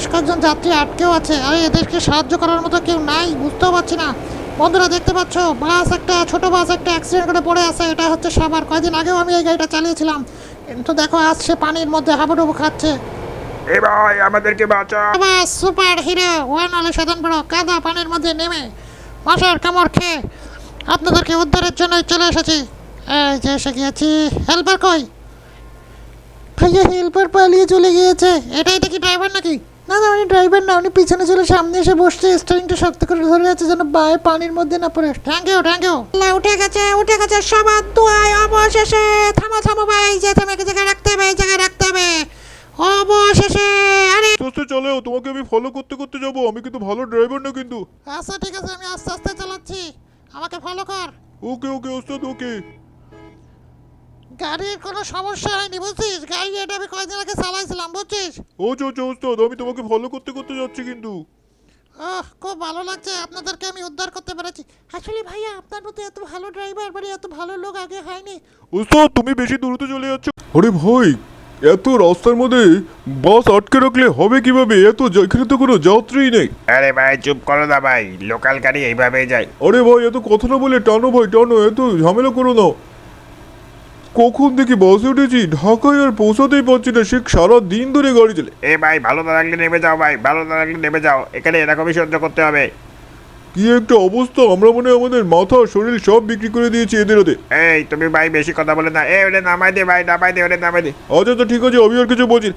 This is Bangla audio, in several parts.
বেশ কয়েকজন যাত্রী আটকেও আছে। আর এদেরকে সাহায্য করার মতো কেউ নাই বুঝতেও পারছি না। বন্ধুরা দেখতে পাচ্ছ বাস একটা ছোট বাস একটা অ্যাক্সিডেন্ট করে পড়ে আছে। এটা হচ্ছে সাবার কয়েকদিন আগেও আমি এই গাড়িটা চালিয়েছিলাম। কিন্তু দেখো আজ সে পানির মধ্যে হাবুডুবু খাচ্ছে। এ ভাই আমাদেরকে বাঁচা বাস সুপার হিরো ওয়ান আলে সাধন বড় কাদা পানির মধ্যে নেমে মশার কামড় খেয়ে আপনাদেরকে উদ্ধারের জন্য চলে এসেছি। এই যে এসে গিয়েছি। হেল্পার কই? ভাইয়া হেল্পার পালিয়ে চলে গিয়েছে। এটাই দেখি ড্রাইভার নাকি? না না উনি ড্রাইভার না উনি পিছনে চলে সামনে এসে বসছে স্টারিংটা শক্ত করে ধরে আছে যেন বায়ে পানির মধ্যে না পড়ে। থ্যাংক ইউ থ্যাংক ইউ না উঠে গেছে উঠে গেছে সবার দোয়ায় অবশেষে। থামো থামো ভাই যে থামে জায়গায় রাখতে হবে এই জায়গায় রাখতে হবে। অবশেষে আরে। আস্তে আস্তে চালাও তোমাকে আমি ফলো করতে করতে যাব আমি কিন্তু ভালো ড্রাইভার না কিন্তু। আচ্ছা ঠিক আছে আমি আস্তে আস্তে চালাচ্ছি। আমাকে ফলো কর। ওকে ওকে ওস্তাদ ওকে গাড়ির কোনো সমস্যা হয়নি বুঝছিস? গাড়ি এটা আমি কয়েকদিন আগে চালাইছিলাম বুঝছিস? ও চো চো ওস্তাদ আমি তোমাকে ফলো করতে করতে যাচ্ছি কিন্তু। আহ খুব ভালো লাগছে আপনাদেরকে আমি উদ্ধার করতে পেরেছি। আসলে ভাইয়া আপনার মতো এত ভালো ড্রাইভার মানে এত ভালো লোক আগে হয়নি। ওস্তাদ তুমি বেশি দ্রুত চলে যাচ্ছ। আরে ভাই এত রাস্তার মধ্যে বাস আটকে রাখলে হবে কীভাবে? এত যা- এখানে তো কোনো যাত্রী নেই। আরে ভাই চুপ করো না ভাই লোকাল গাড়ি এইভাবেই যায়। আরে ভাই এত কথা না বলে টানো ভাই টানো এত ঝামেলা করো না। কখন দেখি বাসে উঠেছি? ঢাকায় আর পৌঁছাতেই পারছি না। সে সারা দিন ধরে গাড়ি চলে এ ভাই ভালো না লাগলে নেমে যাও ভাই ভালো না লাগলে নেমে যাও। এখানে এরকমই সহ্য করতে হবে। কি একটা অবস্থা। আমরা মনে হয় আমাদের মাথা শরীর সব বিক্রি করে দিয়েছি এদের হাতে। এই তুমি ভাই বেশি কথা বলে না। এ ওটা নামাই দে ভাই নামাই দে ওটা নামাই দে। আচ্ছা তো ঠিক আছে আমি আর কিছু বলছি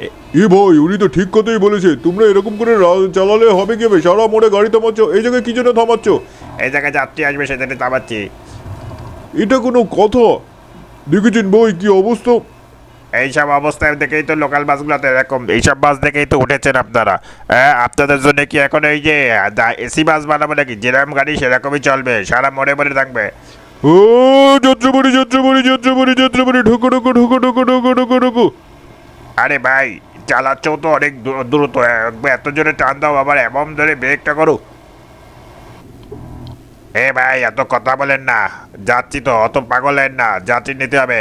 এ- ভাই উনি তো ঠিক কথাই বলেছে। তোমরা এরকম করে চালালে হবে কি হবে সারা মোড়ে গাড়ি থামাচ্ছ। এই জায়গায় কি জন্য থামাচ্ছ? এই জায়গায় যাত্রী আসবে সেখানে নামাচ্ছি এটা কোনো কথা। দেখেছেন ভাই কি অবস্থা? এইসব অবস্থায় দেখেই তো লোকাল বাসগুলোতে এরকম এইসব বাস দেখেই তো উঠেছেন আপনারা। হ্যাঁ আপনাদের জন্য কি এখন এই যে এসি বাস বানাবো নাকি? যেরকম গাড়ি সেরকমই চলবে সারা মোড়ে মোড়ে থাকবে। ও যাত্রাবাড়ি যাত্রাবাড়ি যাত্রাবাড়ি যাত্রাবাড়ি ঢুকো ঢুকো ঢুকো ঢুকো ঢুকো ঢুকো ঢুকো। আরে ভাই চালাচ্ছেও তো অনেক দূর- দ্রুত এত জোরে টান দাও আবার এমন ধরে ব্রেকটা করো। এ ভাই এত কথা বলেন না। যাচ্ছি তো অত পাগলেন না যাত্রী নিতে হবে।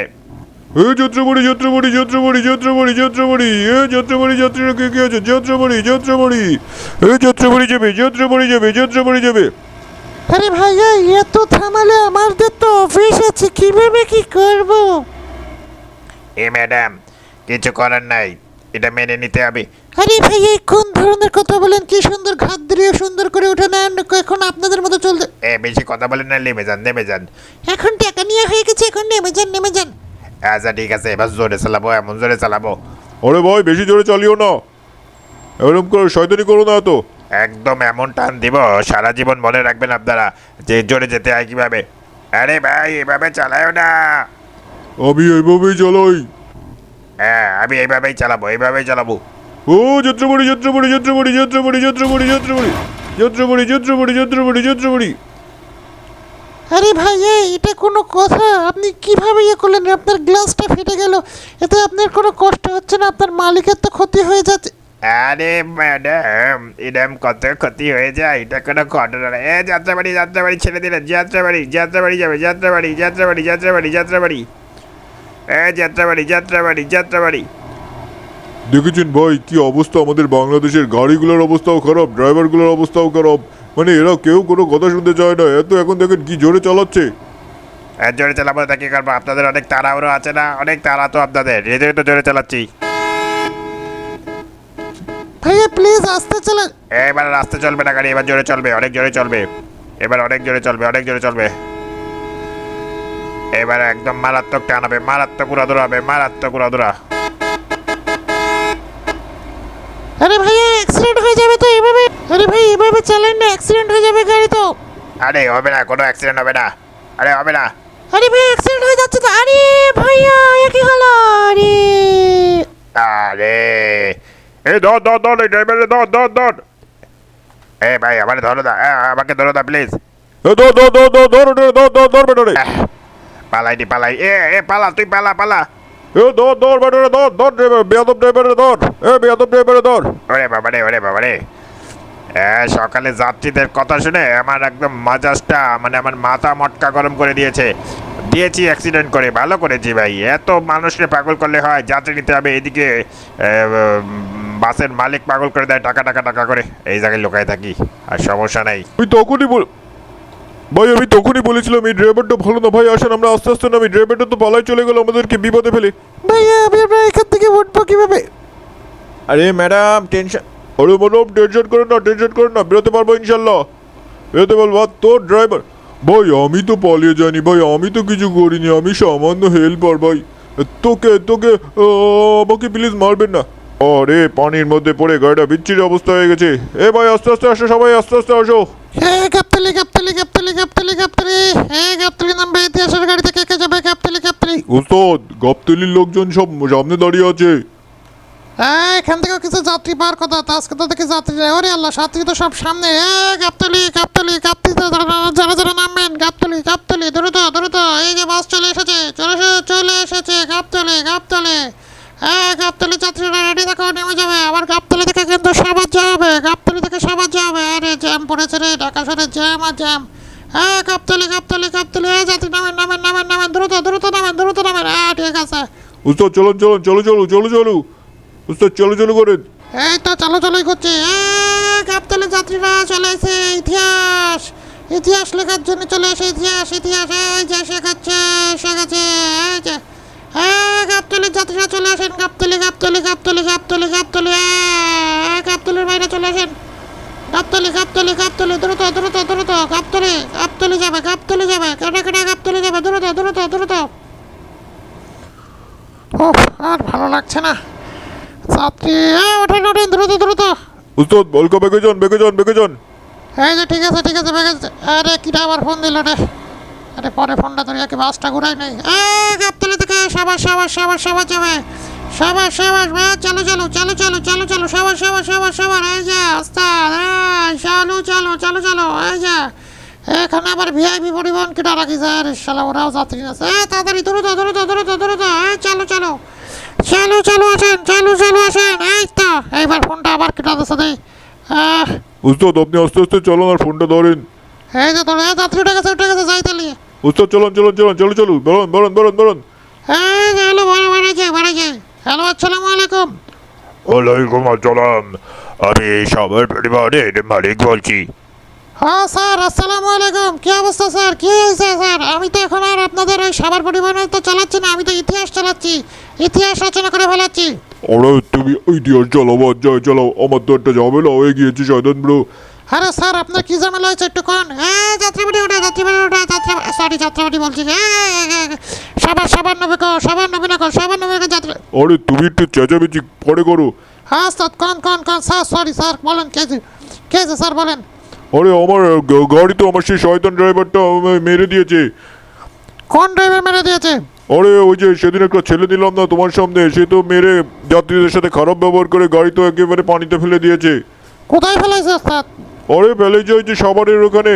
এ যাত্রাবাড়ি যাত্রাবাড়ি যাত্রাবাড়ি যাত্রাবাড়ি যাত্রাবাড়ি এ যাত্রাবাড়ি যাত্রীরা কে কে আছে? যাত্রাবাড়ি যাত্রাবাড়ি এ যাত্রাবাড়ি যাবে যাত্রাবাড়ি যাবে যাত্রাবাড়ি যাবে। আরে ভাইয়া এত থামালে আমাদের তো অফিস আছে কীভাবে কি করব? এ ম্যাডাম কিছু করার নাই এটা মেনে নিতে হবে। আরে ভাইয়া কোন ধরনের কথা বলেন কি সুন্দর ঘাত দিয়ে সুন্দর করে উঠে নেন এখন আপনাদের মতো চলতে এ বেশি কথা বলেন না নেমে যান নেমে যান। এখন টাকা নিয়ে হয়ে গেছে এখন নেমে যান নেমে যান। আচ্ছা ঠিক আছে এবার জোরে চালাবো এমন জোরে চালাবো। আরে ভাই বেশি জোরে চালিও না। এরকম করে শয়তানি করো না তো। একদম এমন টান দিব সারা জীবন মনে রাখবেন আপনারা যে জোরে যেতে হয় কীভাবে। আরে ভাই এভাবে চালায়ও না। আমি এইভাবেই চালাই। হ্যাঁ আমি এইভাবেই চালাবো এইভাবেই চালাবো। ও যাত্রাবাড়ি যাত্রাবাড়ি যাত্রাবাড়ি যাত্রাবাড়ি যাত্রাবাড়ি যাত্রাবাড়ি যাত্রাবাড়ি যাত্রাবাড়ি যাত্রাবাড়ি যাত্রাবাড়ি আরে ভাইয়া এটা কোনো কথা। আপনি কীভাবে ইয়ে করলেন আপনার গ্লাসটা ফেটে গেল। এতে আপনার কোনো কষ্ট হচ্ছে না? আপনার মালিকের তো ক্ষতি হয়ে যাচ্ছে। আরে ম্যাডাম এরম কত ক্ষতি হয়ে যায়? এটা কোনো ঘটনা না। এ যাত্রাবাড়ি যাত্রাবাড়ি ছেড়ে দিলেন। যাত্রাবাড়ি যাত্রাবাড়ি যাবে যাত্রাবাড়ি যাত্রাবাড়ি যাত্রাবাড়ি যাত্রাবাড়ি। এ যাত্রাবাড়ি যাত্রাবাড়ি যাত্রাবাড়ি। দেখেছেন ভাই কি অবস্থা আমাদের বাংলাদেশের গাড়িগুলোর অবস্থাও খারাপ ড্রাইভারগুলোর অবস্থাও খারাপ। মানে এরা কেউ কোনো কথা শুনতে চায় না। এত এখন দেখেন কি জোরে চালাচ্ছে। এ, জোরে চালাবো তা কি করব। আপনাদের অনেক তাড়াহুড়ো আছে না? অনেক তাড়া তো আপনাদের। এই জন্য তো জোরে চালাচ্ছি। ভাইয়া প্লিজ আস্তে চালান। এবার রাস্তা চলবে না গাড়ি এবার জোরে চলবে অনেক জোরে চলবে। এবার অনেক জোরে চলবে অনেক জোরে চলবে। এবার একদম মারাত্মক টান হবে মারাত্মক উড়াদুরা হবে মারাত্মক উড়াদুরা আরে ভাইয়া অ্যাক্সিডেন্ট হয়ে যাবে তো এভাবে আরে ভাই এভাবে চালান না অ্যাক্সিডেন্ট হয়ে যাবে গাড়ি তো আরে হবে না কোনো অ্যাক্সিডেন্ট হবে না আরে হবে না আরে ভাই অ্যাক্সিডেন্ট হয়ে যাচ্ছে তো আরে ভাইয়া এ কি হলো আরে আরে এ ধর ধর ধর এই ড্রাইভারে ধর ধর ধর এ ভাই আমার ধরো দা এ, আমাকে ধরো দা প্লিজ ধর ধর ধর ধর ধর ধর ধর ধর বেটারে পালাই দি পালাই এ এ পালা তুই পালা পালা এ ধর ধর বেটারে ধর ধর ড্রাইভার বেয়াদব ড্রাইভারে ধর এ বেয়াদব ড্রাইভারে ধর ওরে বাবারে ওরে বাবারে এ, সকালে যাত্রীদের কথা শুনে আমার একদম মাজাজটা মানে আমার মাথা মটকা গরম করে দিয়েছে। দিয়েছি অ্যাক্সিডেন্ট করে ভালো করেছি ভাই। এত মানুষকে পাগল করলে হয় যাত্রী নিতে হবে এদিকে বাসের মালিক পাগল করে দেয় টাকা টাকা টাকা করে। এই জায়গায় লোকায় থাকি আর সমস্যা নাই। আমি তখনই বল ভাই আমি তখনই বলেছিলাম এই ড্রাইভারটা ভালো না। ভাই আসেন আমরা আস্তে আস্তে নামি। ড্রাইভারটা তো পালাই চলে গেল আমাদেরকে বিপদে ফেলে। ভাইয়া আমি আমরা এখান থেকে উঠবো কীভাবে? আরে ম্যাডাম টেনশন আরে ম্যাডাম টেনশন করেন না টেনশন করেন না বেরোতে পারব ইনশাল্লাহ। বেরোতে পারব। আর তোর ড্রাইভার ভাই আমি তো পালিয়ে যাইনি ভাই আমি তো কিছু করিনি আমি সামান্য হেল্পার ভাই। তোকে তোকে আমাকে প্লিজ মারবেন না। আরে পানির মধ্যে পড়ে গাড়িটা বিচ্ছিরি অবস্থা হয়ে গেছে। এ ভাই আস্তে আস্তে আসো সবাই আস্তে আস্তে আসো। হ্যাঁ গাবতলি গাবতলি গাবতলি গাবতলি হ্যাঁ গাবতলি নামবে ইতিহাসের গাড়ি থেকে কে যাবে গাবতলি গাবতলি উস্তাদ গাবতলির লোকজন সব সামনে দাঁড়িয়ে আছে হ্যাঁ এখান থেকেও কিছু যাত্রী পাওয়ার কথা আজকে তো দেখি যাত্রী। ওরে আল্লাহ যাত্রী তো সব সামনে গাবতলি গাবতলি গাবতলি যারা যারা নামবেন গাবতলি গাবতলি দ্রুত দ্রুত এই যে বাস চলে এসেছে চলে চলে এসেছে গাবতলি গাবতলি হ্যাঁ গাবতলি যাত্রীরা রেডি থাকো নেমে যাবে আবার গাবতলি থেকে কিন্তু সাবাজ হবে গাবতলি থেকে সাবাজ যাওয়া হবে আরে জ্যাম পড়েছে রে ঢাকা শহরে জ্যাম আর জ্যাম হ্যাঁ গাবতলি গাবতলি গাবতলি এই যাত্রী নামেন নামেন নামেন নামেন। দ্রুত দ্রুত নামেন দ্রুত নামেন। হ্যাঁ ঠিক আছে। উস্তাদ চলুন চলুন চলো চলো চলো চলো। উস্তাদ চলো চলো করেন। এই তো চলো চলোই করছে। গাবতলি যাত্রীরা চলে এসে ইতিহাস। ইতিহাস লেখার জন্য চলে এসে ইতিহাস ইতিহাস। এই যে শেখাচ্ছে শেখাচ্ছে এই যে। হ্যাঁ গাবতলির যাত্রীরা চলে আসেন। গাবতলি গাবতলি গাবতলি গাবতলি এই গাবতলির বাইরে চলে আসেন। গাবতলি গাবতলি গাবতলি দ্রুত দ্রুত দ্রুত গাবতলি গাবতলি যাবে গাবতলি যাবে কেটে কেটে গাবতলি যাবে দ্রুত দ্রুত দ্রুত। ওহ আর ভালো লাগছে না। যাত্রী ওঠেন ওঠেন দ্রুত দ্রুত। উস্তাদ বলকা বেগে যান বেগে যান বেগে যান এই যে ঠিক আছে ঠিক আছে আছে আরে কিটা আবার ফোন দিল রে। আরে পরে ফোনটা ধরে কি বাসটা ঘুরাই নেই। এই গাবতলি থেকে সাবাস সাবাস সাবাস সাবাস যাবে। সাবাস সাবাস ভাই চলো চলো চলো চলো চলো চলো সবার সাবাস সবার সাবাস এই যে ওস্তাদ চলো চলো চলো চলো এই যে এখানে আবার ভিআইপি পরিবহন কিটা রাখিছে আরে শালা ওরাও যাত্রী আছে। এই তাড়াতাড়ি দ্রুত দ্রুত দ্রুত দ্রুত এই চলো চলো। চালু চালু আসেন চালু চালু আসেন এই তো এইবার ফোনটা আবার কেটে দিচ্ছে দেই। উস্তাদ আপনি আস্তে আস্তে চলুন আর ফোনটা ধরেন। এই যে তোর এই যাত্রী উঠে গেছে উঠে গেছে যাই তাহলে উস্তাদ চলুন চলুন চলুন চলো চলুন বেরোন বেরোন বেরোন বেরোন এই যে হ্যালো বাড়ি বাড়ি যাই বাড়ি যাই। হ্যালো আসসালামু আলাইকুম। ওয়ালাইকুম আসসালাম। আমি সবার পরিবারের মালিক বলছি। হ্যাঁ স্যার আসসালামু আলাইকুম। কি অবস্থা স্যার? কি হয়েছে স্যার? আমি তো এখন আর আপনাদের ওই সাবার পরিবহনে তো চালাচ্ছি না আমি তো ইতিহাস চালাচ্ছি। ইতিহাস রচনা করে ফেলাচ্ছি। আরে তুমি ইতিহাস চালাও যায় চালাও আমার তো একটা ঝামেলা হয়ে গিয়েছে শয়তান ব্রো। আরে স্যার আপনার কি ঝামেলা হয়েছে একটু কোন হ্যাঁ যাত্রাবাড়ি ওঠে যাত্রাবাড়ি ওঠে যাত্রা সরি যাত্রাবাড়ি বলছি সাবার সবার নবে কো সাবার নবে না কো সাবার নবে কো যাত্রা আরে তুমি একটু চেঁচামেচি পরে করো। হ্যাঁ স্যার কোন কোন কোন স্যার সরি স্যার বলেন কে যে কে যে স্যার বলেন। আরে আমার গাড়ি তো আমার সেই শয়তান ড্রাইভারটা মেরে দিয়েছে। কোন ড্রাইভার মেরে দিয়েছে? আরে ওই যে সেদিন একটা ছেলে দিলাম না তোমার সামনে সে তো মেরে যাত্রীদের সাথে খারাপ ব্যবহার করে গাড়ি তো একেবারে পানিতে ফেলে দিয়েছে। কোথায় ফেলাইছে স্যার? আরে যে ওই যে সাভারের ওখানে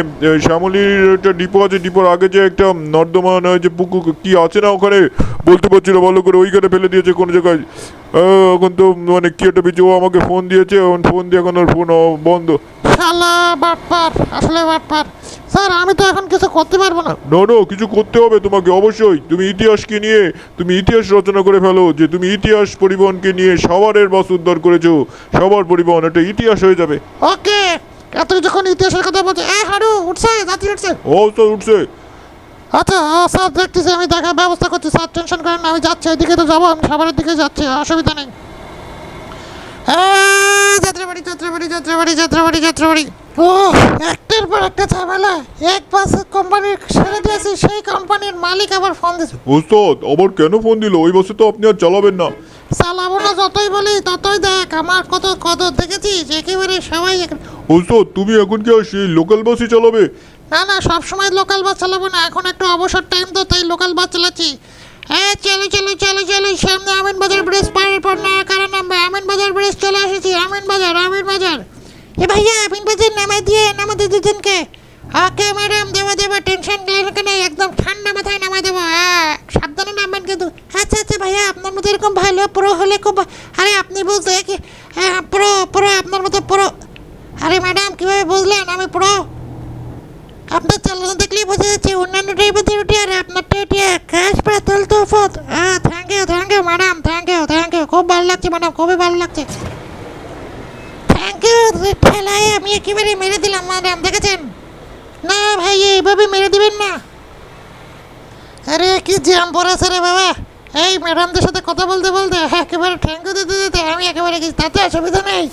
শ্যামলীর একটা ডিপো আছে ডিপোর আগে যে একটা নর্দমা না যে পুকুর কি আছে না ওখানে? বলতে পারছি না ভালো করে ওইখানে ফেলে দিয়েছে কোনো জায়গায়। এখন তো মানে কি একটা বিচু ও আমাকে ফোন দিয়েছে এখন ফোন দিয়ে এখন ওর ফোন বন্ধ। শালা বাটপার আসলে বাটপার। স্যার আমি তো এখন কিছু করতে পারব না। না না কিছু করতে হবে তোমাকে অবশ্যই। তুমি ইতিহাসকে নিয়ে তুমি ইতিহাস রচনা করে ফেলো যে তুমি ইতিহাস পরিবহনকে নিয়ে সাভারের বাস উদ্ধার করেছ। সবার পরিবহন একটা ইতিহাস হয়ে যাবে। ওকে। এত যখন ইতিহাসের কথা বলছে এ হারু উঠছে যাত্রী উঠছে। ও তো উঠছে। আচ্ছা স্যার দেখতেছি আমি দেখার ব্যবস্থা করছি। স্যার টেনশন করেন আমি যাচ্ছি এদিকে তো যাব আমি দিকে যাচ্ছি অসুবিধা নেই। যাত্রাবাড়ি যাত্রাবাড়ি যাত্রাবাড়ি যাত্রাবাড়ি যাত্রাবাড়ি। ও একটার পর একটা ঝামেলা। এক বাস কোম্পানির ছেড়ে দিয়েছি সেই কোম্পানির মালিক আবার ফোন দিয়েছে ওস্তাদ আবার কেন ফোন দিল? ওই বাসে তো আপনি আর চালাবেন না। চালাবো না যতই বলি ততই দেখ আমার কত কত দেখেছিস? একেবারে সবাই ওস্তাদ তুমি এখন কি সেই লোকাল বাসই চালাবে? না না সব সময় লোকাল বাস চালাবো না। এখন একটু অবসর টাইম তো তাই লোকাল বাস চালাচ্ছি। হ্যাঁ চলো চলো চলো চলো সামনে আমিন বাজার ব্রিজ পাড়ের পর না কারণ নামবে আমিন বাজার ব্রিজ চলে এসেছি। আমিন বাজার আমিন বাজার এ ভাইয়া আমিন বাজার নামাই দিয়ে নামাতে দুজনকে। ওকে ম্যাডাম দেবো দেবো টেনশন নেই একদম ঠান্ডা মাথায় নামাই দেবো হ্যাঁ। সাবধানে নামবেন কিন্তু। আচ্ছা আচ্ছা ভাইয়া, আপনার মতো এরকম ভালো প্রো হলে খুব আরে আপনি বলতে কি হ্যাঁ প্রো প্রো আপনার মতো প্রো আরে ম্যাডাম, কীভাবে বুঝলেন? আমি প্রো আপনার চালানো দেখলেই বোঝা যাচ্ছে, অন্যান্য ড্রাইভারদের উঠে আর আপনার উঠে ক্যাশ প্রায় তুলতে ফত হ্যাঁ thank you thank you madam thank you thank you খুব ভালো লাগছে, ম্যাডাম, খুবই ভালো লাগছে। রে ঠেলায়, আমি একেবারে মেরে দিলাম, ম্যাডাম, দেখেছেন? না ভাই, এইভাবে মেরে দিবেন না। আরে কি জ্যাম পড়েছে রে বাবা এই ম্যাডামদের সাথে কথা বলতে বলতে একেবারে ইউ দিতে দিতে আমি একেবারে কিছু তাতে অসুবিধা নেই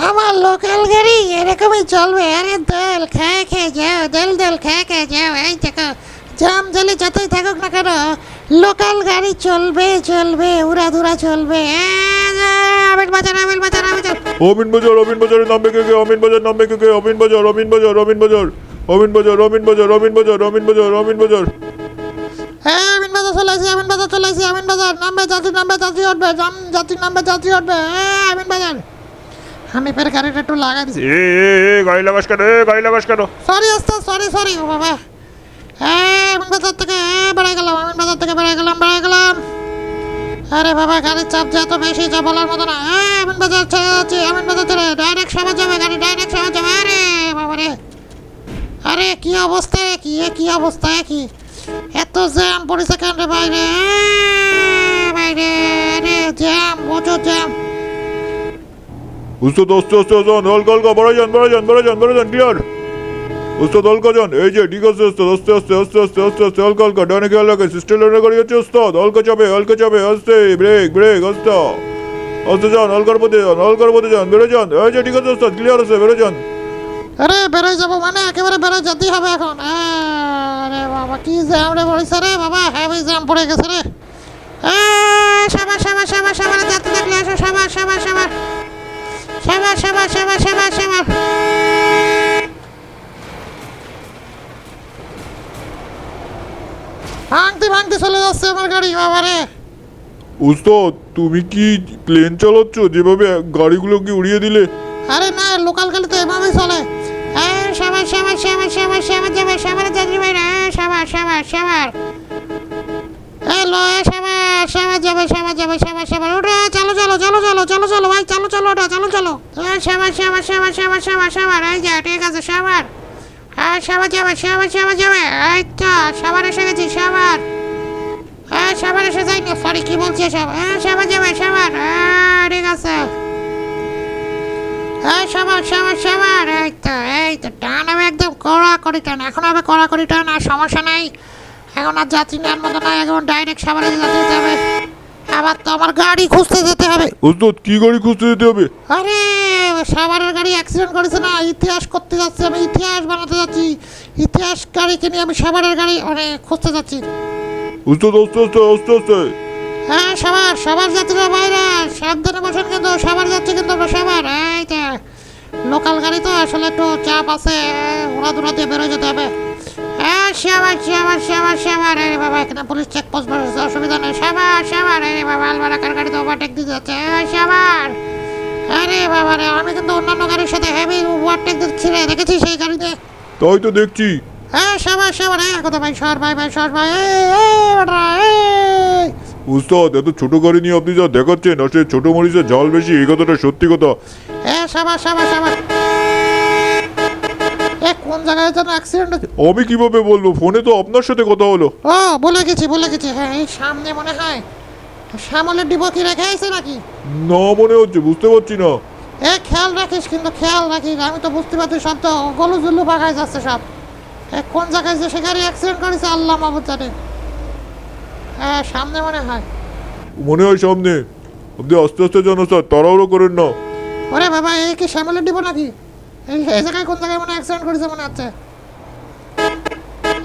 আমার লোকাল গাড়ি এরকমই চলবে আরে দল খেয়ে খেয়ে যাও দল দল খেয়ে খেয়ে যাও এই দেখো জাম জলে যতই থাকুক না কেন লোকাল গাড়ি চলবে চলবে উড়া দুরা চলবে আমিন বাজার আমিন বাজার আমিন অমিন বাজার অমিন বাজারের নাম কে কে অমিন বাজার নাম কে অমিন বাজার অমিন বাজার অমিন বাজার অমিন বাজার অমিন বাজার অমিন বাজার অমিন বাজার অমিন বাজার হ্যাঁ আমিন বাজার চলে আসি আমিন বাজার চলে আসি আমিন বাজার। নামবে যাত্রী নামবে যাত্রী উঠবে জাম যাত্রী নামবে যাত্রী উঠবে হ্যাঁ আমিন বাজার। আমি ফের গাড়িটা একটু লাগাই দিচ্ছি এ গাড়ি লাগাস কেন? এ, গাড়ি লাগাস কেন? সরি ওস্তাদ সরি সরি ও বাবা। হ্যাঁ আমিন বাজার থেকে বেড়ে গেলাম আমিন বাজার থেকে বেড়ে গেলাম বেড়ে গেলাম। আরে বাবা গাড়ির চাপ যা তো বেশি যা বলার মতো না। হ্যাঁ আমিন বাজার ছেড়ে যাচ্ছি আমিন বাজার ছেড়ে ডাইরেক্ট সমাজ যাবে গাড়ি ডাইরেক্ট সমাজ যাবে আরে বাবা রে আরে কি অবস্থা রে? কি এ কি অবস্থা কি? এত জ্যাম পড়েছে কেন রে বাইরে বাইরে আরে জ্যাম প্রচুর জ্যাম উস্তাদ আস্তে আস্তে যান হালকা হালকা বড় যান বড় যান বড় যান বড় যান ক্লিয়ার উস্তাদ হালকা যান এই যে ঠিক আছে উস্তাদ আস্তে আস্তে আস্তে আস্তে আস্তে আস্তে হালকা হালকা ডানে খেয়াল রাখে সিস্টেম লাইনের গাড়ি আছে উস্তাদ হালকা চাপে হালকা চাপে আস্তে ব্রেক ব্রেক আস্তে আস্তে যান হালকার পথে যান হালকার পথে যান বেড়ে যান এই যে ঠিক আছে উস্তাদ ক্লিয়ার আছে বেড়ে যান আরে বেরোয় যাব মানে? একেবারে বেরোয় যেতেই হবে এখন। আরে বাবা কি জ্যাম রে পড়েছে রে বাবা? হেভি জ্যাম পড়ে গেছে রে। আহ, সাবাস সাবাস সাবাস সাবাস যাতে দেখলে আসো। সাবাস সাবাস সাবাস সাবাস সাবাস সাবাস সাবাস সাবাস ভাঙতে ভাঙতে চলে যাচ্ছে আমার গাড়ি বাবা রে। উস্তাদ তুমি কি প্লেন চালাচ্ছ? যেভাবে গাড়িগুলোকে উড়িয়ে দিলে। আরে না লোকাল গাড়ি তো এভাবেই চলে। হ্যাঁ সাবাস সাবাস সাবাস সাবাস সাবাস যাবে সাবাস যাত্রী ভাইরা হ্যাঁ সাবাস সাবাস সাবাস হ্যালো সাবাস সাবাস যাবে সাবাস যাবে সাবাস সাবাস ওটা চলো চলো চলো চলো চলো চলো ভাই চলো চলো ওটা চলো চলো হ্যাঁ সাবাস সাবাস সাবাস সাবাস সাবাস সাবাস এই যা ঠিক আছে সাবার হ্যাঁ সাবাস যাবে সাবাস সাবাস যাবে এই তো সাবার এসে গেছি সাবার হ্যাঁ সাবার এসে যাইনি সরি কি বলছি সব হ্যাঁ সাবার যাবে সাবার হ্যাঁ ঠিক আছে এই সবার সবার সবার এই তো এই তো টান হবে একদম কড়া করি টান। এখন হবে কড়া করি টান আর সমস্যা নাই। এখন আর যাত্রী নেওয়ার মতো নয় এখন ডাইরেক্ট সাবারে যেতে যেতে হবে। আবার তো আমার গাড়ি খুঁজতে যেতে হবে। উস্তাদ কি গাড়ি খুঁজতে যেতে হবে? আরে সাবারের গাড়ি অ্যাক্সিডেন্ট করেছে না ইতিহাস করতে যাচ্ছি আমি ইতিহাস বানাতে যাচ্ছি। ইতিহাস গাড়িকে নিয়ে আমি সাবারের গাড়ি মানে খুঁজতে যাচ্ছি। উস্তাদ আস্তে আস্তে আস্তে আস্তে। হ্যাঁ সবার সবার যাত্রীরা বাইরে। সাবধানে বসেন কিন্তু সবার যাচ্ছে কিন্তু সবার এই তো লোকাল গাড়ি তো আসলে একটু চাপ আছে ওরা দুরা দিয়ে বেরোয় যেতে হবে। হ্যাঁ সবার সবার সবার সবার আরে বাবা এখানে পুলিশ চেক পোস্ট বসেছে অসুবিধা নেই। সবার সবার আরে বাবা আলবারাকার গাড়ি তো ওভারটেক দিতে যাচ্ছে। হ্যাঁ সবার আরে বাবা রে আমি কিন্তু অন্যান্য গাড়ির সাথে হেভি ওভারটেক দিচ্ছি রে দেখেছি সেই গাড়িতে। তাই তো দেখছি। হ্যাঁ সবার সবার হ্যাঁ কথা ভাই সর ভাই ভাই সর ভাই এই, এই উস্তাদ এত ছোট গাড়ি নিয়ে আপনি যা দেখাচ্ছেন আর সে ছোট মরিচের ঝাল বেশি এই কথাটা সত্যি কথা। হ্যাঁ সাবাস সাবাস সাবাস। কোন জায়গায় যেন অ্যাক্সিডেন্ট আমি কীভাবে বলব? ফোনে তো আপনার সাথে কথা হলো। ও বলে গেছি বলে গেছি। হ্যাঁ এই সামনে মনে হয় শ্যামলের ডিবো কি রেখে আছে নাকি? না মনে হচ্ছে বুঝতে পারছি না। এ খেয়াল রাখিস কিন্তু খেয়াল রাখিস আমি তো বুঝতে পারছি সব তো গলু জুল্লু পাকায় যাচ্ছে সব। কোন জায়গায় যে সে গাড়ি অ্যাক্সিডেন্ট করেছে আল্লাহ মাহবুদ জানে। হ্যাঁ সামনে মনে হয়। মনে হয় সামনে। আপনি আস্তে আস্তে জানো স্যার তাড়াহুড়ো করেন না। ওরে বাবা এই কি শ্যামলের ডিবো নাকি? এই জায়গায় কোন জায়গায় মনে অ্যাক্সিডেন্ট করেছে মনে হচ্ছে?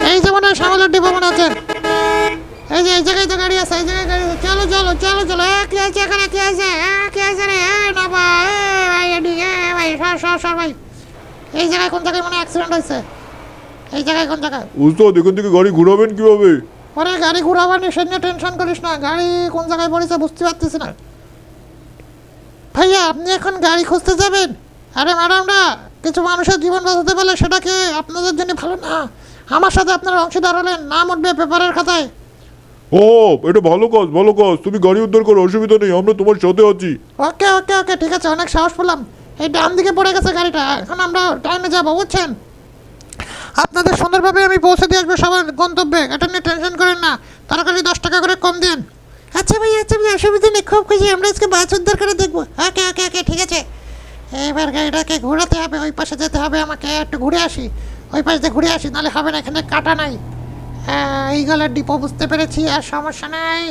এই যে মনে হয় শ্যামলের ডিবো মনে হচ্ছে। এই যে এই জায়গায় তো গাড়ি আছে এই জায়গায় গাড়ি আছে। চলো চলো চলো চলো। এ কি আছে এখানে? কি আছে এ কি আছে রে? এ না বা এ ভাই এদিকে এ ভাই সর সর সর ভাই। এই জায়গায় কোন জায়গায় মনে অ্যাক্সিডেন্ট হয়েছে? এই জায়গায় কোন জায়গায়? উস্তাদ এখান থেকে গাড়ি ঘুরাবেন কীভাবে? ওরে গাড়ি ঘুরাবানি সে নিয়ে টেনশন করিস না। গাড়ি কোন জায়গায় পড়েছে বুঝতে পারতেছি না। ভাইয়া আপনি এখন গাড়ি খুঁজতে যাবেন? আরে ম্যাডামরা কিছু মানুষের জীবন বাঁচাতে পারলে সেটাকে আপনাদের জন্য ভালো না। আমার সাথে আপনারা অংশীদার হলেন নাম উঠবে পেপারের খাতায়। ও এটা ভালো কাজ ভালো কাজ। তুমি গাড়ি উদ্ধার করো অসুবিধা নেই আমরা তোমার সাথে আছি। ওকে ওকে ওকে ঠিক আছে অনেক সাহস পেলাম। এই ডান দিকে পড়ে গেছে গাড়িটা এখন আমরা টাইমে যাব বুঝছেন? আপনাদের সুন্দরভাবে আমি পৌঁছে দিয়ে আসব সবার গন্তব্যে। এটা নিয়ে টেনশন করেন না। তরকারি দশ টাকা করে কম দিন। আচ্ছা ভাই আচ্ছা ভাই অসুবিধা নেই খুব খুশি। আমরা আজকে বাস উদ্ধার করে দেখব। ওকে ওকে ওকে ঠিক আছে। এবার গাড়িটাকে ঘোরাতে হবে ওই পাশে যেতে হবে আমাকে। একটু ঘুরে আসি। ওই পাশে ঘুরে আসি নাহলে হবে না এখানে কাটা নাই। এই গলার ডিপো বুঝতে পেরেছি আর সমস্যা নাই।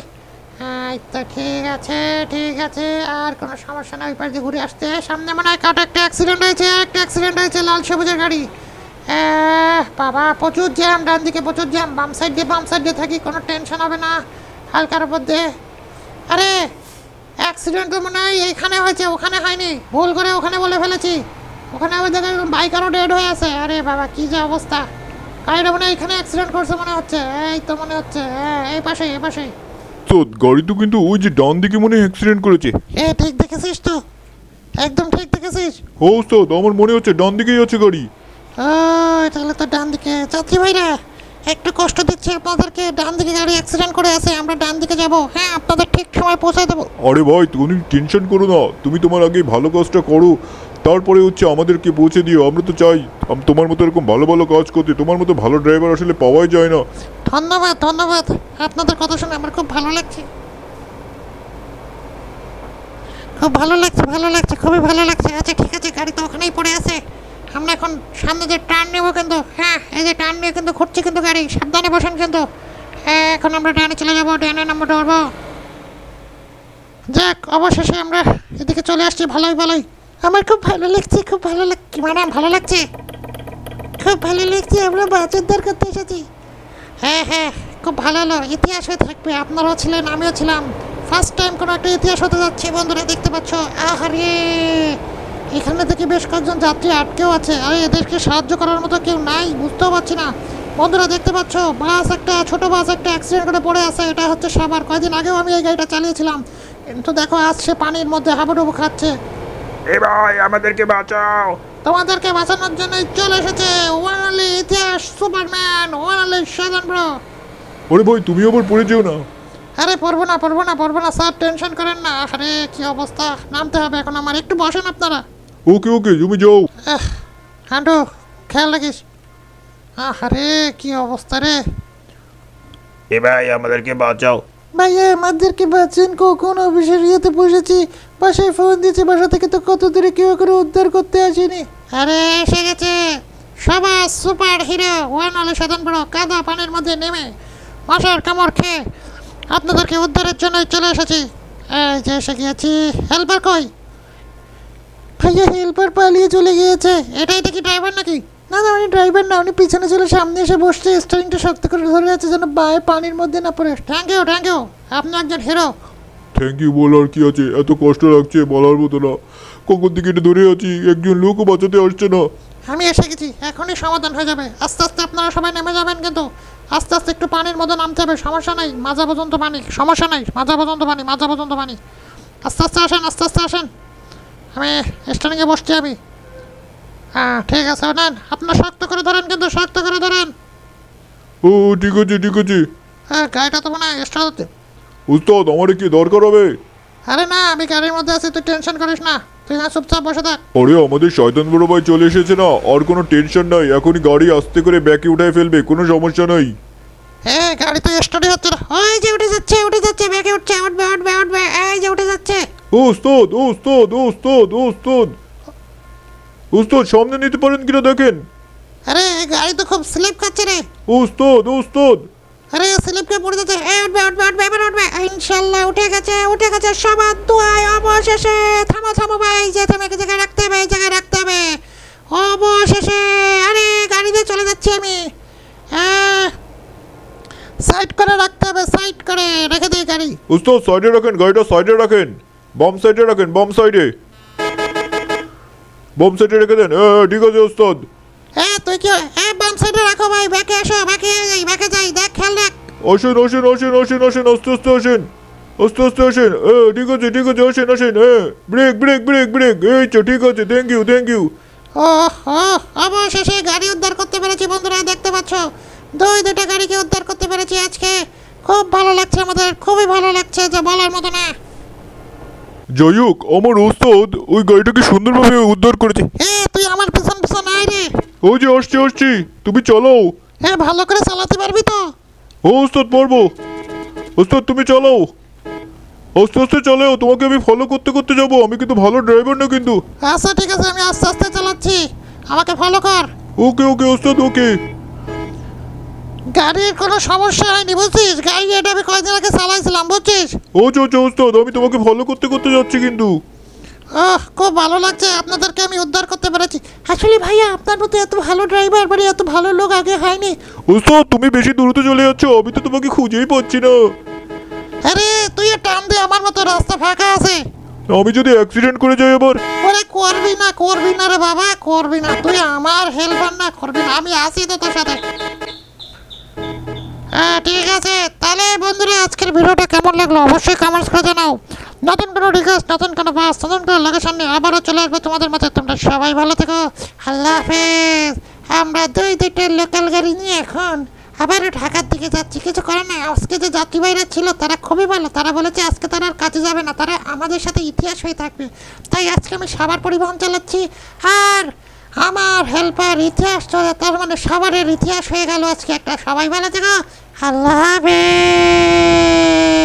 হ্যাঁ, ঠিক আছে ঠিক আছে আর কোনো সমস্যা নাই ওই পাশে ঘুরে আসতে। সামনে মনে হয় কাটা একটা অ্যাক্সিডেন্ট হয়েছে একটা অ্যাক্সিডেন্ট হয়েছে লাল সবুজের গাড়ি। বাবা প্রচুর জ্যাম ডান দিকে প্রচুর জ্যাম বাম সাইড দিয়ে বাম সাইড দিয়ে থাকি কোনো টেনশন হবে না। হালকার উপর দিয়ে। আরে অ্যাক্সিডেন্ট তো মনে হয় এইখানে হয়েছে ওখানে হয়নি। ভুল করে ওখানে বলে ফেলেছি। ওখানে আবার দেখা বাইক আরও ডেড হয়ে আছে। আরে বাবা কী যে অবস্থা। গাড়িটা মনে হয় এখানে অ্যাক্সিডেন্ট করছে মনে হচ্ছে। এই তো মনে হচ্ছে হ্যাঁ এই পাশে এই পাশে তো গাড়ি তো কিন্তু ওই যে ডান দিকে মনে হয় অ্যাক্সিডেন্ট করেছে। এ ঠিক দেখেছিস তো? একদম ঠিক দেখেছিস? ও ওস্তাদ আমার মনে হচ্ছে ডান দিকেই আছে গাড়ি। ও তাহলে তো ডান দিকে যাত্রী ভাইরা। একটু কষ্ট দিচ্ছে আপনাদেরকে ডান দিকে গাড়ি অ্যাক্সিডেন্ট করে আছে আমরা ডান দিকে যাব। হ্যাঁ আপনাদের ঠিক সময় পৌঁছায় দেবো। আরে ভাই তুমি টেনশন করো না। তুমি তোমার আগে ভালো কাজটা করো। তারপরে হচ্ছে আমাদেরকে পৌঁছে দিও। আমরা তো চাই আম- তোমার মতো এরকম ভালো ভালো কাজ করতে। তোমার মতো ভালো ড্রাইভার আসলে পাওয়াই যায় না। ধন্যবাদ ধন্যবাদ। আপনাদের কথা শুনে আমার খুব ভালো লাগছে। খুব ভালো লাগছে ভালো লাগছে খুবই ভালো লাগছে। আচ্ছা ঠিক আছে গাড়ি তো ওখানেই পড়ে আছে। আমরা এখন সামনে যে টার্ন নেব কিন্তু হ্যাঁ এই যে টার্ন নিয়ে কিন্তু ঘুরছে কিন্তু গাড়ি, সাবধানে বসেন কিন্তু। হ্যাঁ এখন আমরা ডানে চলে যাব ডানে নাম্বার ধরবো। যাক, অবশেষে আমরা এদিকে চলে আসছি, ভালোই ভালোই। আমার খুব ভালো লাগছে, খুব ভালো লাগছে মানে ভালো লাগছে? খুব ভালো লাগছে, আমরা দর করতে এসেছি। হ্যাঁ হ্যাঁ খুব ভালো হলো, ইতিহাস হয়ে থাকবে, আপনারাও ছিলেন, আমিও ছিলাম। ফার্স্ট টাইম কোনো একটা ইতিহাস হতে যাচ্ছে, বন্ধুরা, দেখতে পাচ্ছ, আহারে! এখানে থেকে বেশ কয়েকজন যাত্রী আটকেও আছে। আরে এদেরকে সাহায্য করার মতো কেউ নাই বুঝতেও পারছি না। বন্ধুরা দেখতে পাচ্ছ বাস একটা ছোট বাস একটা অ্যাক্সিডেন্ট করে পড়ে আছে। এটা হচ্ছে সাবার কয়দিন আগেও আমি এই গাড়িটা চালিয়েছিলাম। কিন্তু দেখো আসছে পানির মধ্যে হাবুডুবু খাচ্ছে। এ ভাই আমাদেরকে বাঁচাও। তোমাদেরকে বাঁচানোর জন্যই চলে এসেছে ওয়ানালি ইতিহাস সুপারম্যান ওয়ানালি সাজান ব্রো। আরে ভাই তুমি আবার পড়ে যেও না। আরে পড়ব না পড়ব না পড়ব না স্যার টেনশন করেন না। আরে কি অবস্থা? নামতে হবে এখন আমার। একটু বসেন আপনারা। ওকে ওকে তুমি যাও আহ, হাঁটু খেয়াল রাখিস। আরে কি অবস্থা রে। এ ভাই আমাদেরকে বাঁচাও। ভাইয়া আমাদেরকে বাঁচেন কখন অফিসের ইয়েতে বসেছি। বাসায় ফোন দিয়েছি বাসা থেকে তো কত দূরে কেউ করে উদ্ধার করতে আসেনি। আরে এসে গেছে। সবার সুপার হিরো ওয়ান আলে সাধন বড় কাদা পানির মধ্যে নেমে মশার কামড় খেয়ে আপনাদেরকে উদ্ধারের জন্য চলে এসেছি। এই যে এসে গিয়েছি। হেল্পার কই? ভাইয়া হেল্পার পালিয়ে চলে গিয়েছে। এটাই দেখি ড্রাইভার নাকি? না না উনি ড্রাইভার না উনি পিছনে চলে সামনে এসে বসছে স্টারিংটা শক্ত করে ধরে আছে যেন বায়ে পানির মধ্যে না পড়ে। থ্যাংক ইউ থ্যাংক ইউ আপনি একজন হিরো থ্যাংক ইউ বলার কি আছে? এত কষ্ট লাগছে বলার মতো না। কখন থেকে এটা ধরে আছি? একজন লোকও বাঁচাতে আসছে না। আমি এসে গেছি এখনই সমাধান হয়ে যাবে। আস্তে আস্তে আপনারা সবাই নেমে যাবেন কিন্তু। আস্তে আস্তে একটু পানির মধ্যে নামতে হবে সমস্যা নাই। মাজা পর্যন্ত পানি সমস্যা নাই। মাজা পর্যন্ত পানি মাজা পর্যন্ত পানি। আস্তে আস্তে আসেন আস্তে আস্তে আসেন। আমি স্ট্যান্ডিংয়ে বসছি আমি। হ্যাঁ ঠিক আছে নেন আপনার শক্ত করে ধরেন কিন্তু শক্ত করে ধরেন। ও ঠিক আছে ঠিক আছে। হ্যাঁ গাড়িটা তো মনে হয় স্টার্ট হচ্ছে। উস্তাদ আমার কি দরকার হবে? আরে না আমি গাড়ির মধ্যে আছি তুই টেনশন করিস না। তুই না চুপচাপ বসে থাক। আরে আমাদের শয়তান বড় ভাই চলে এসেছে না আর কোনো টেনশন নাই এখনই গাড়ি আস্তে করে ব্যাকে উঠায় ফেলবে কোনো সমস্যা নাই। হ্যাঁ গাড়ি তো স্টার্টই হচ্ছে না। ওই যে উঠে যাচ্ছে উঠে যাচ্ছে ব্যাগে উঠছে উঠবে উঠবে উঠবে এই যে উঠে যাচ্ছে। উস্তাদ উস্তাদ উস্তাদ উস্তাদ। উস্তাদ সামনে নিতে পারেন কিনা দেখেন। আরে গাড়ি তো খুব স্লিপ খাচ্ছে রে। উস্তাদ উস্তাদ। আরে স্লিপকে পড়ে যাচ্ছে। এই উঠবে উঠবে উঠবে এবার উঠবে। ইনশাল্লাহ উঠে গেছে উঠে গেছে। সবার দোয়ায় অবশেষে। থামো থামো ভাই যে তুমি এক জায়গায় রাখতে হবে এই জায়গায় রাখতে হবে। অবশেষে আরে গাড়িতে চলে যাচ্ছি আমি। সাইড করে রাখতে হবে সাইড করে রেখে দিই গাড়ি। উস্তাদ সাইডে রাখেন গাড়িটা সাইডে রাখেন। বাম সাইডে রাখেন বাম সাইডে। বাম সাইডে রেখে দেন। হ্যাঁ ঠিক আছে উস্তাদ হ্যাঁ তুই কি হ্যাঁ বাম সাইডে রাখো ভাই ব্যাকে এসো ব্যাকে যাই ব্যাকে যাই দেখ খেয়াল রাখ। আসেন আসেন আসেন আসেন আসেন আস্তে আস্তে আসেন আস্তে আস্তে আসেন। হ্যাঁ ঠিক আছে ঠিক আছে আসেন আসেন হ্যাঁ ব্রেক ব্রেক ব্রেক ব্রেক। এই তো ঠিক আছে থ্যাংক ইউ থ্যাংক ইউ অবশেষে গাড়ি উদ্ধার করতে পেরেছি বন্ধুরা দেখতে পাচ্ছ? দুই দুটো গাড়িকে উদ্ধার করতে পেরেছি আজকে। খুব ভালো লাগছে আমাদের খুবই ভালো লাগছে যে বলার মতো না। যাই হোক আমার ওস্তাদ ওই গাড়িটাকে সুন্দরভাবে উদ্ধার করেছে। এ তুই আমার পিছন পিছন আয় রে। ওই যে আসছি আসছি তুমি চালাও হ্যাঁ ভালো করে চালাতে পারবি তো? ও ওস্তাদ পারব। ওস্তাদ তুমি চালাও আস্তে আস্তে চালাও তোমাকে আমি ফলো করতে করতে যাব। আমি কিন্তু ভালো ড্রাইভার না কিন্তু। আচ্ছা ঠিক আছে আমি আস্তে আস্তে চালাচ্ছি। আমাকে ফলো কর। ওকে ওকে ওস্তাদ ওকে গাড়ির কোনো সমস্যা হয়নি বুঝছিস? গাড়ি এটা আমি কয়েকদিন আগে চালাইছিলাম বুঝছিস? ও চো চো ওস্তাদ আমি তোমাকে ফলো করতে করতে যাচ্ছি কিন্তু। আহ খুব ভালো লাগছে আপনাদেরকে আমি উদ্ধার করতে পেরেছি। আসলে ভাইয়া আপনার মতো এত ভালো ড্রাইভার মানে এত ভালো লোক আগে হয়নি। ওস্তাদ তুমি বেশি দ্রুত চলে যাচ্ছ আমি তো তোমাকে খুঁজেই পাচ্ছি না। আরে তুই টান দে আমার মতো রাস্তা ফাঁকা আছে। আমি যদি অ্যাক্সিডেন্ট করে যাই আবার ওরে করবি না করবি না রে বাবা করবি না। তুই আমার হেল্পার না করবি না আমি আছি তো তোর সাথে। ঠিক আছে। তাহলে বন্ধুরা, আজকের ভিডিওটা কেমন লাগল অবশ্যই কমেন্টস করে জানাও। নতুন কোনো রিকোয়েস্ট নতুন কোনো বাস নতুন কোনো লোকেশন নিয়ে আবারও চলে আসবে তোমাদের মধ্যে তোমরা সবাই ভালো থেকো। আল্লাহ হাফেজ। আমরা দুই দুটো লোকাল গাড়ি নিয়ে এখন আবারও ঢাকার দিকে যাচ্ছি। কিছু করে না আজকে যে যাত্রীবাহীরা ছিল, তারা খুবই ভালো। তারা বলেছে, আজকে তারা আর কাজে যাবে না। তারা আমাদের সাথে ইতিহাস হয়ে থাকবে। তাই আজকে আমি সাবার পরিবহন চালাচ্ছি। আর আমার হেল্পার ইতিহাস চলে তার মানে সবারের ইতিহাস হয়ে গেল আজকে একটা। সবাই ভালো থেকো আল্লাহ হাফেজ।